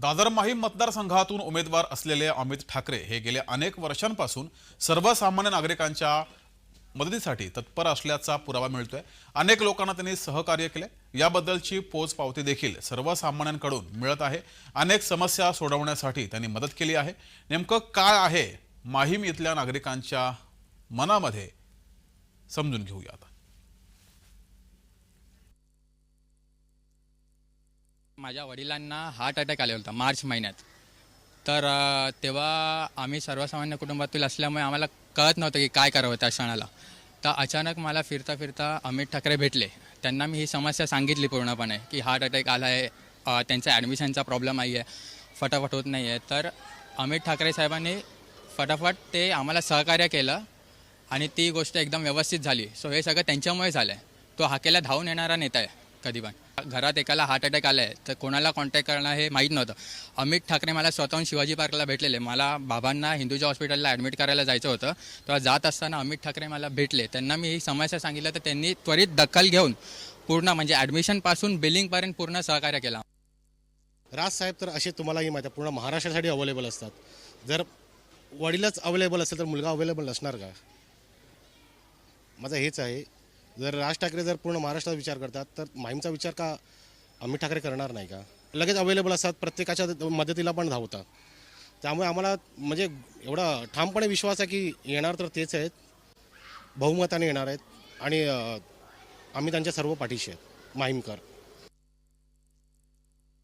दादर माहीम मतदारसंघातून उमेदवार असलेले अमित ठाकरे हे गेल्या अनेक वर्षांपासून सर्वसामान्य नागरिकांच्या मदतीसाठी तत्पर असल्याचा पुरावा मिळतोय. अनेक लोकांना त्यांनी सहकार्य केले. याबद्दलची पोच पावती देखील सर्वसामान्यांकडून मिळत आहे. अनेक समस्या सोडवण्यासाठी त्यांनी मदत केली आहे. नेमकं काय आहे? माहीम इथल्या नागरिकांच्या मनामध्ये समजून घेऊया आता. माझ्या वडिलांना हार्ट अटॅक आले होता मार्च महिन्यात. तर तेव्हा आम्ही सर्वसामान्य कुटुंबातील असल्यामुळे आम्हाला कळत नव्हतं की काय करावं त्या क्षणाला. तर अचानक मला फिरता फिरता अमित ठाकरे भेटले. त्यांना मी ही समस्या सांगितली पूर्णपणे की हार्ट अटॅक आला आहे त्यांचा ॲडमिशनचा प्रॉब्लेम आहे फटाफट होत नाही आहे तर अमित ठाकरे साहेबांनी फटाफट ते आम्हाला सहकार्य केलं आणि ती गोष्ट एकदम व्यवस्थित झाली. सो हे सगळं त्यांच्यामुळे झालं आहे तो हाकेला धावून येणारा नेता आहे. कधी पण. घरात एकाला हार्ट अटॅक आला आहे तर कोणाला कॉन्टॅक्ट करणं हे माहीत नव्हतं. अमित ठाकरे मला स्वतःहून शिवाजी पार्कला भेटलेले. मला बाबांना हिंदूच्या हॉस्पिटलला ॲडमिट करायला जायचं होतं. तेव्हा जात असताना अमित ठाकरे मला भेटले. त्यांना मी ही समस्या सांगितलं तर त्यांनी त्वरित दखल घेऊन पूर्ण म्हणजे ॲडमिशनपासून बिलिंगपर्यंत पूर्ण सहकार्य केला. राज साहेब तर असे तुम्हालाही माहिती पूर्ण महाराष्ट्रासाठी अवेलेबल असतात. जर वडीलच अवेलेबल असेल तर मुलगा अवेलेबल असणार का? माझं हेच आहे जर राज ठाकरे जर पूर्ण महाराष्ट्राचा विचार करतात तर माहीमचा विचार का अमित ठाकरे करणार नाही का? लगेच अवेलेबल असतात प्रत्येकाच्या मदतीला पण धावतात. त्यामुळे आम्हाला म्हणजे एवढा ठामपणे विश्वास आहे की येणार तर तेच आहेत. बहुमताने येणार आहेत. आणि आम्ही त्यांच्या सर्व पाठीशी आहेत. माहीमकर.